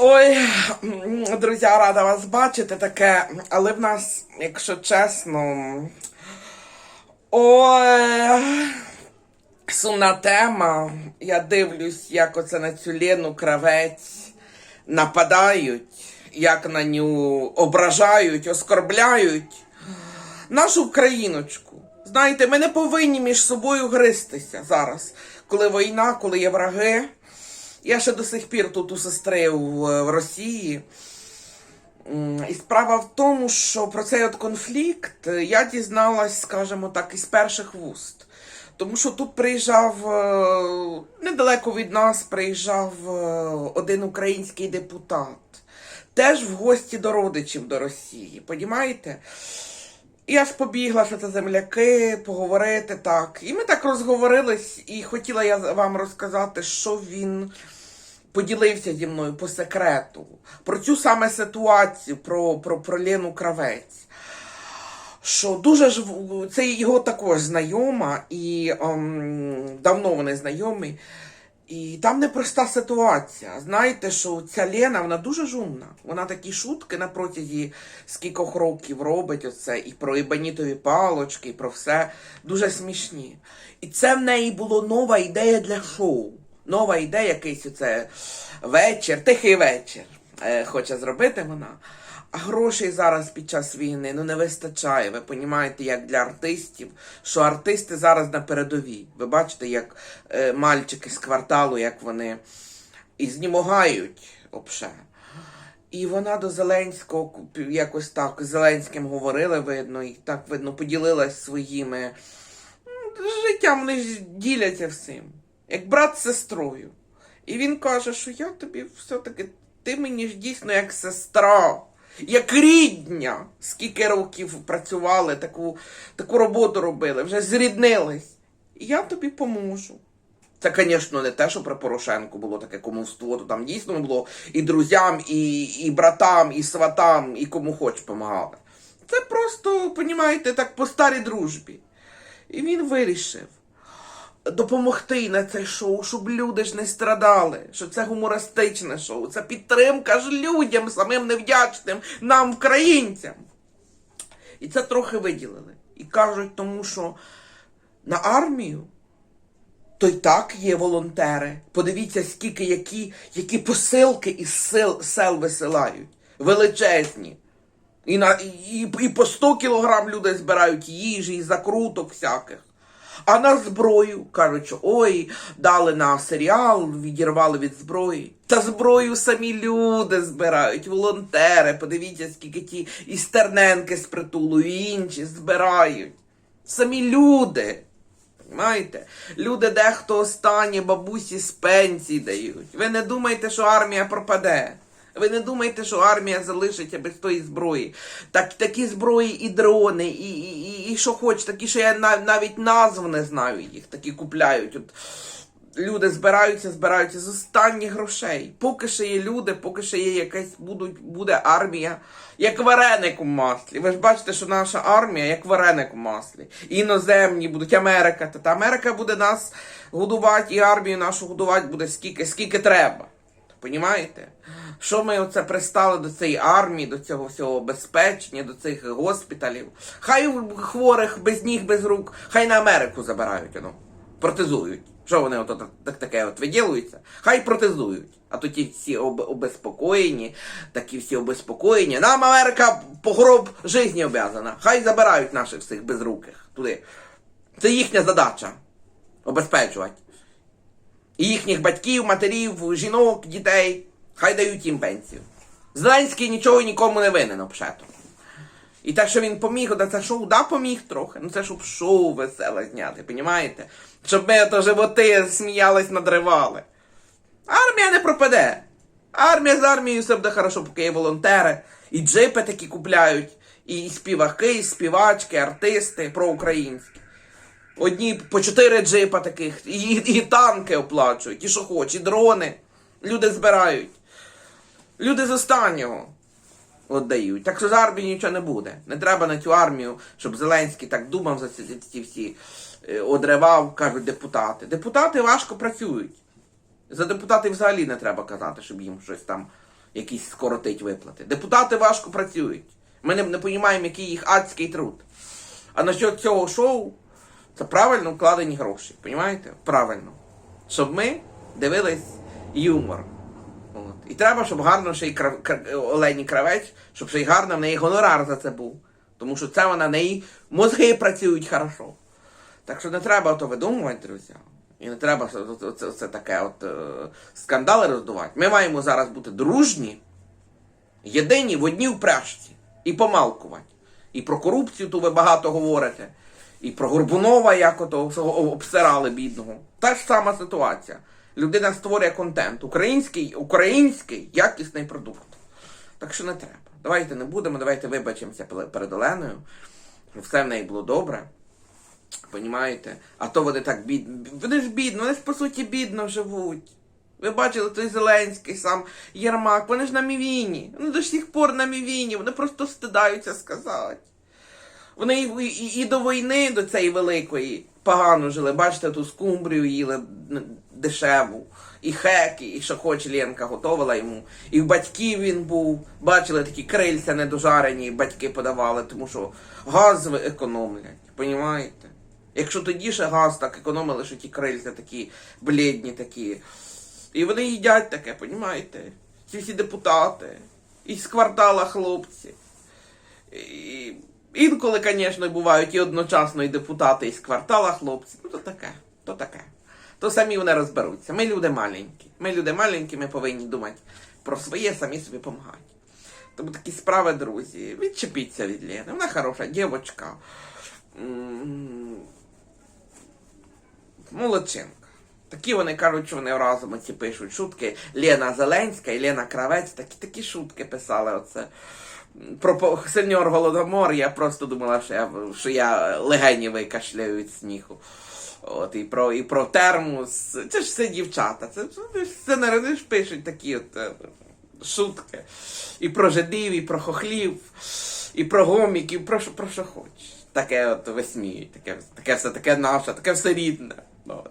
Ой, друзі, рада вас бачити таке, але в нас, якщо чесно, ой, сумна тема. Я дивлюсь, як оце на цю Лену кравець нападають, як на ню ображають, оскорбляють нашу україночку. Знаєте, ми не повинні між собою гристися зараз, коли війна, коли є враги. Я ще до сих пір тут у сестри в, в Росії. І справа в тому, що про цей от конфлікт я дізналась, скажімо так, із перших вуст. Тому що тут приїжджав е, недалеко від нас приїжджав е, один український депутат, теж в гості до родичів до Росії. Понімаєте? І я ж побігла, що це земляки, поговорити так. І ми так розговорились, і хотіла я вам розказати, що він поділився зі мною по секрету. Про цю саме ситуацію, про, про, про Лену Кравець. Що дуже ж це його також знайома, і ем, давно вони знайомі. І там непроста ситуація. Знаєте, що ця Лена, вона дуже жумна. Вона такі шутки на протязі скількох років робить оце, і про ебанітові палочки, і про все дуже смішні. І це в неї була нова ідея для шоу. Нова ідея, якийсь оце вечір, тихий вечір. Е, хоче зробити вона. А грошей зараз під час війни ну не вистачає. Ви розумієте, як для артистів, що артисти зараз на передовій. Ви бачите, як е, мальчики з кварталу, як вони і знімагають обше. І вона до Зеленського якось так з Зеленським говорили, видно, і так видно, поділилась своїми життям. Вони ж діляться всім, як брат з сестрою. І він каже, що я тобі все-таки, ти мені ж дійсно як сестра, як рідня. Скільки років працювали, таку, таку роботу робили, вже зріднились. І я тобі поможу. Це, звісно, не те, що при Порошенку було таке кумовство, то там дійсно було і друзям, і, і братам, і сватам, і кому хоч помагали. Це просто, понімаєте, так по старій дружбі. І він вирішив допомогти на це шоу, щоб люди ж не страдали, що це гумористичне шоу, це підтримка ж людям, самим невдячним, нам, українцям. І це трохи виділили. І кажуть, тому що на армію то й так є волонтери. Подивіться, скільки які, які посилки із сел, сел висилають. Величезні. І, на, і, і по 100 кілограм люди збирають їжі, і закруток всяких. А на зброю кажуть, що ой, дали на серіал, відірвали від зброї. Та зброю самі люди збирають, волонтери. Подивіться, скільки ті і стерненки з притулу, і інші збирають. Самі люди. Знаєте, люди дехто останні бабусі з пенсії дають. Ви не думайте, що армія пропаде. Ви не думайте, що армія залишиться без тої зброї. Так, такі зброї і дрони, і, і, і, що хоч, такі, що я нав- навіть назв не знаю їх, такі купляють. От, люди збираються, збираються з останніх грошей. Поки ще є люди, поки ще є якась будуть, буде армія, як вареник у маслі. Ви ж бачите, що наша армія як вареник у маслі. Іноземні будуть Америка. Та, та Америка буде нас годувати, і армію нашу годувати буде скільки, скільки треба. Понімаєте? Що ми оце пристали до цієї армії, до цього всього безпечення, до цих госпіталів? Хай хворих без ніг, без рук, хай на Америку забирають, ну, протезують. Що вони ото так, так таке от виділуються? Хай протезують. А то ті всі об, обезпокоєні, такі всі обезпокоєні. Нам Америка по гроб житті обязана. Хай забирають наших всіх безруких туди. Це їхня задача обезпечувати. І їхніх батьків, матерів, жінок, дітей. Хай дають їм пенсію. Зеленський нічого нікому не винен обшето. І те, що він поміг, да це шоу, да, поміг трохи. Ну це щоб шоу веселе зняти, понімаєте? Щоб ми то животи сміялись, надривали. Армія не пропаде. Армія з армією все буде хорошо, поки є волонтери. І джипи такі купляють, і співаки, і співачки, артисти проукраїнські. Одні по чотири джипа таких, і, і танки оплачують, і що хоч, і дрони. Люди збирають. Люди з останнього віддають. Так що з армії нічого не буде. Не треба на цю армію, щоб Зеленський так думав за ці, всі е, одривав, кажуть депутати. Депутати важко працюють. За депутатів взагалі не треба казати, щоб їм щось там якісь скоротить виплати. Депутати важко працюють. Ми не, не розуміємо, який їх адський труд. А насчет цього шоу, це правильно вкладені гроші. Понімаєте? Правильно. Щоб ми дивились юмор. От. І треба, щоб гарно ще й крав... кра- Олені Кравець, щоб ще й гарно в неї гонорар за це був. Тому що це вона в неї мозги працюють хорошо. Так що не треба ото видумувати, друзі. І не треба це, таке от е, скандали роздувати. Ми маємо зараз бути дружні, єдині в одній впряжці і помалкувати. І про корупцію ту ви багато говорите, і про Горбунова, як ото обсирали бідного. Та ж сама ситуація. Людина створює контент. Український, український якісний продукт. Так що не треба. Давайте не будемо, давайте вибачимося перед Оленою, все в неї було добре. Понімаєте? А то вони так бідно. Вони ж бідно, вони ж по суті бідно живуть. Ви бачили той Зеленський, сам Єрмак, вони ж на мівіні. Вони до сих пор на мівіні, вони просто стидаються сказати. Вони і, і, і до війни, до цієї великої, погано жили. Бачите, ту скумбрію їли дешеву, і хеки, і що хоче Ленка готувала йому. І в батьків він був. Бачили такі крильця недожарені, батьки подавали, тому що газ економлять. Понімаєте? Якщо тоді ще газ так економили, що ті крильця такі блідні такі. І вони їдять таке, понімаєте? Ці всі депутати. І з квартала хлопці. І інколи, звісно, бувають і одночасно і депутати із квартала хлопці. Ну, то таке, то таке. То самі вони розберуться. Ми люди маленькі. Ми люди маленькі, ми повинні думати про своє, самі собі допомагати. Тому такі справи, друзі. Відчепіться від Лени. Вона хороша дівчинка. Молодчинка. Такі вони кажуть, що вони разом ці пишуть шутки. Лена Зеленська і Лена Кравець такі, такі шутки писали оце. Про сеньор Голодомор, я просто думала, що я, що я легені викашляю від сміху. От, і про, і про термос. Це ж все дівчата. Це ж сценари ж пишуть такі от е, шутки. І про жидів, і про хохлів, і про гоміків, про що, про що хочеш. Таке от висміють, таке, таке все таке наше, таке все рідне. От.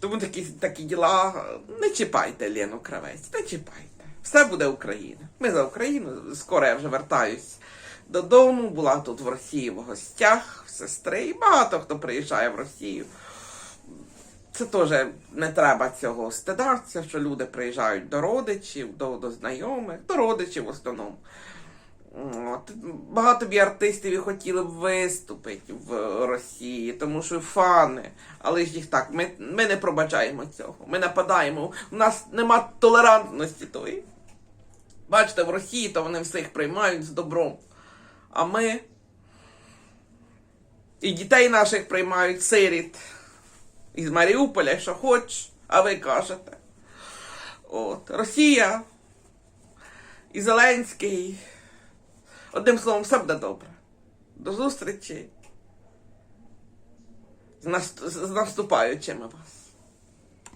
Тому такі, такі діла. Не чіпайте Лену Кравець, не чіпайте. Все буде Україна. Ми за Україну. Скоро я вже вертаюсь додому. Була тут в Росії в гостях, в сестри. І багато хто приїжджає в Росію. Це теж не треба цього стидатися, що люди приїжджають до родичів, до, до знайомих, до родичів в основному. От. Багато б артистів і хотіли б виступити в Росії, тому що фани. Але ж їх так, ми, ми не пробачаємо цього. Ми нападаємо. У нас нема толерантності тої. Бачите, в Росії то вони всіх приймають з добром. А ми і дітей наших приймають сиріт із Маріуполя, що хоч, а ви кажете. От. Росія і Зеленський. Одним словом, все буде добре. До зустрічі. З, наступаючими вас.